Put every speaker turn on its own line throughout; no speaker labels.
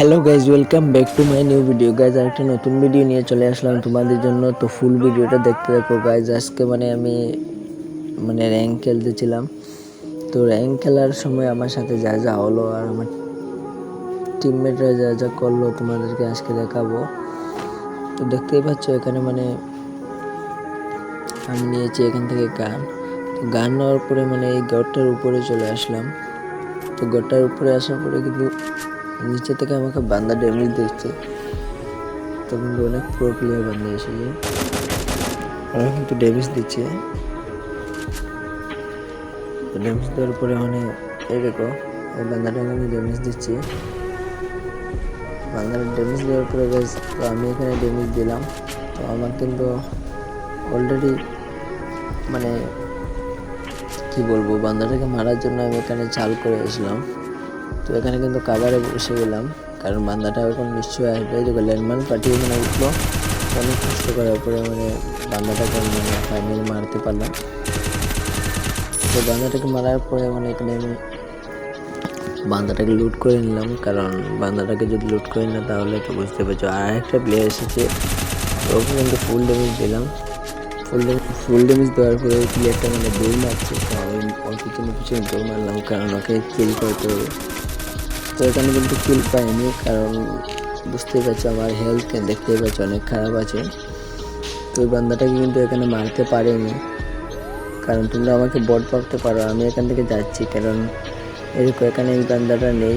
Hello guys welcome back to my new video guys আর একটা নতুন video নিয়ে চলে আসলাম তোমাদের জন্য। তো ফুল ভিডিওটা দেখতে দেখো গাইজ আজকে মানে আমি মানে র্যাঙ্ক খেলতেছিলাম। তো র্যাঙ্ক খেলার সময় আমার সাথে যা যা হলো আর আমার টিমমেটরা যা যা করল তোমাদেরকে আজকে দেখাবো। তো দেখতেই পাচ্ছ এখানে মানে আমি নিয়েছি এখান থেকে গান। তো গান নেওয়ার পরে মানে এই গড়টার উপরে চলে আসলাম। তো গড়টার উপরে আসার পরে কিন্তু নিচে থেকে আমাকে বান্দা ড্যামেজ দিচ্ছে। তো অনেক প্রো প্লেয়ার বান্দা এসেছে ওরা কিন্তু ড্যামেজ দিচ্ছে। ড্যামেজ দেওয়ার পরে মানে এই দেখো, এই বান্দাটা আমি ড্যামেজ দিচ্ছি। বান্দার ড্যামেজ দেওয়ার পরে বেশ তো আমি এখানে ড্যামেজ দিলাম। তো আমার কিন্তু অলরেডি মানে কি বলব, বান্দাটাকে মারার জন্য আমি এখানে চাল করে এসলাম তো এখানে কিন্তু কাভারে বসে গেলাম। কারণ বান্দাটা এখন নিশ্চয়ই আসবে। দেখো ল্যান্ডমার্ক পাঠিয়ে এখানে উঠল। অনেক কষ্ট করার পরে মানে বান্দাটাকে মানে ফাইনাল মারতে পারলাম। তো বান্দাটাকে মারার পরে মানে এখানে আমি বান্দাটাকে লুট করে নিলাম। কারণ বান্দাটাকে যদি লুট করে না, তাহলে তো বুঝতে পারছ। আর একটা প্লেয়ার এসেছে। ওকে কিন্তু ফুল ড্যামেজ দিলাম। ফুল ড্যামেজ ফুল ড্যামেজ দেওয়ার পরে ওই প্লেয়ারটা মানে দৌড় মারছে। তো আমি ওর পিছনে পিছনে দৌড় মারলাম। কারণ ওকে কিল করতে হবে। তো এখানে কিন্তু কিল পাইনি, কারণ বুঝতেই পারছ আমার হেলথ দেখতেই পাচ্ছ অনেক খারাপ আছে। তো ওই বান্দাটাকে কিন্তু এখানে মারতে পারিনি, কারণ তোমরা আমাকে বট ভাবতে পারো, আমি এখান থেকে যাচ্ছি, কারণ এরকম এখানে এই বান্দাটা নেই।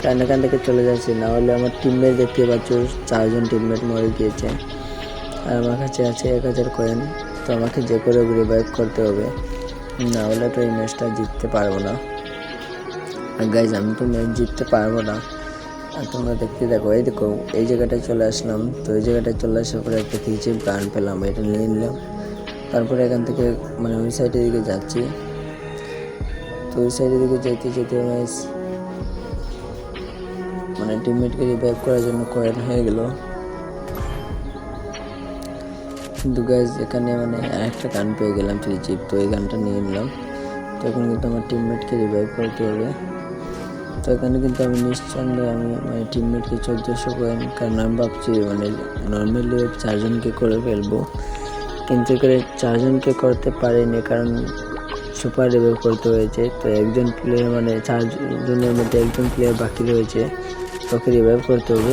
কারণ এখান থেকে চলে যাচ্ছে, না হলে আমার টিমমেট দেখতে পাচ্ছ, চারজন টিমমেট মরে গিয়েছে। আর আমার কাছে আছে এক হাজার কয়েন তো আমাকে যে করে রিভাইভ করতে হবে। না হলে তো এই ম্যাচটা জিততে পারব না। আর গাইজ আমি তো ম্যাচ জিততে পারব না। আর তোমরা দেখতে দেখো, এই দেখো, এই জায়গাটায় চলে আসলাম। তো এই জায়গাটায় চলে আসার পরে একটা কিচিপ গান পেলাম, এটা নিয়ে নিলাম। তারপরে এখান থেকে মানে ওই সাইডের দিকে যাচ্ছি। তো ওই সাইডের দিকে যেতে যেতে ম্যাচ মানে টিমমেটকে রিভাইভ করার জন্য কয়েন হয়ে গেল। কিন্তু গাইজ এখানে মানে আরেকটা গান পেয়ে গেলাম চিপ তো এই গানটা নিয়ে নিলাম। তো এখন কিন্তু আমার টিমমেটকে রিভাইভ করতে হবে। তো এখানে কিন্তু আমি নিঃসন্দেহে আমি মানে টিমমেটকে চোদ্দোশো কয়েন কারণ আমি ভাবছি মানে নর্মালি চারজনকে করে ফেলব। কিন্তু এখানে চারজনকে করতে পারিনি, কারণ সুপার রিভাইভ করতে হয়েছে। তো একজন প্লেয়ার মানে চারজনের মধ্যে একজন প্লেয়ার বাকি রয়েছে তোকে রিভাইভ করতে হবে।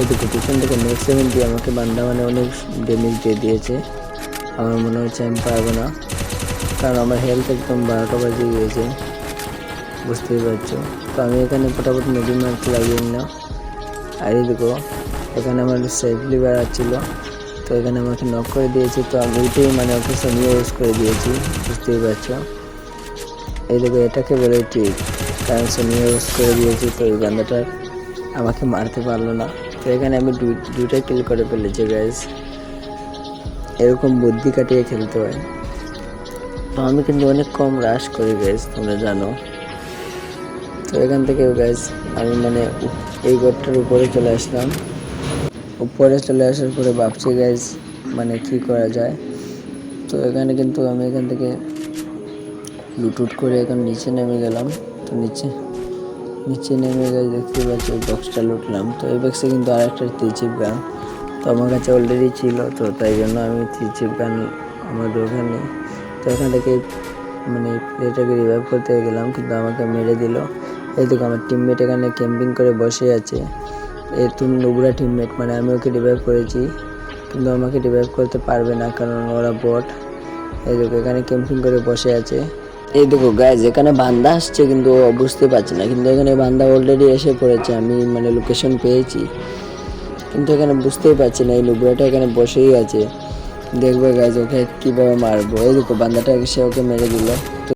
ওদিকে পিছন থেকে নেক্সট সেভেন দিয়ে আমাকে বান্দা মানে অনেক ড্যামেজ দিয়ে দিয়েছে। আমার মনে হচ্ছে আমি পারব না, কারণ আমার হেলথ একদম বারোটা বাজে গিয়েছে। বুঝতেই পারছ। তো আমি এখানে ফটাফট নদী মারতে লাগিয়ে নিলাম। আর দেখো, এখানে আমার সেফলি বেড়াচ্ছিলো তো এখানে আমাকে নক করে দিয়েছে। তো আমি ওইটাই মানে ওকে নিয়ে ইউজ করে দিয়েছি, বুঝতেই পারছ। এই দেখো, এটাকে বলে ঠিক কারণ নিয়ে ইউজ করে দিয়েছি, তো এই বান্দাটা আমাকে মারতে পারল না। তো এখানে আমি দুইটা কিল করে ফেলেছি গ্যাস এরকম বুদ্ধি কাটিয়ে খেলতে হয়। তো আমি কিন্তু অনেক কম রাশ করি গ্যাস তোমরা জানো। তো এখান থেকে গ্যাস আমি মানে এই ঘরটার উপরে চলে আসলাম। উপরে চলে আসার পরে ভাবছি গ্যাস মানে কি করা যায়? তো এখানে কিন্তু আমি এখান থেকে লুটুট করে এখন নিচে নেমে গেলাম। তো নিচে নিচে নেমে গেছে দেখতে পাচ্ছি ওই বক্সটা লুটলাম। তো এই বক্সে কিন্তু আর একটা থ্রিচিপ গান। তো আমার কাছে অলরেডি ছিল, তো তাই জন্য আমি থ্রিচিপ গান আমার দরকার নেই তো এখান থেকে মানে প্লেটাকে রিভাইভ করতে গেলাম, কিন্তু আমাকে মেরে দিল। এই দেখো, আমার টিমমেট এখানে ক্যাম্পিং করে বসে আছে। এই তুমি নোবরা টিমমেট মানে আমি ওকে রিভাইভ করেছি, কিন্তু আমাকে রিভাইভ করতে পারবে না, কারণ ওরা বট এই দেখো, এখানে ক্যাম্পিং করে বসে আছে। এই দেখো গাইজ এখানে বান্দা আসছে, কিন্তু বুঝতে পারছে না, কিন্তু এখানে বান্দা অলরেডি এসে পড়েছে, আমি মানে লোকেশন পেয়েছি। কিন্তু এখানে বুঝতেই পারছি না, এই নুবরাটা এখানে বসেই আছে। দেখবে গাইজ ওকে কীভাবে মারবো? এই দেখো বান্দাটা এসে ওকে মেরে দিল।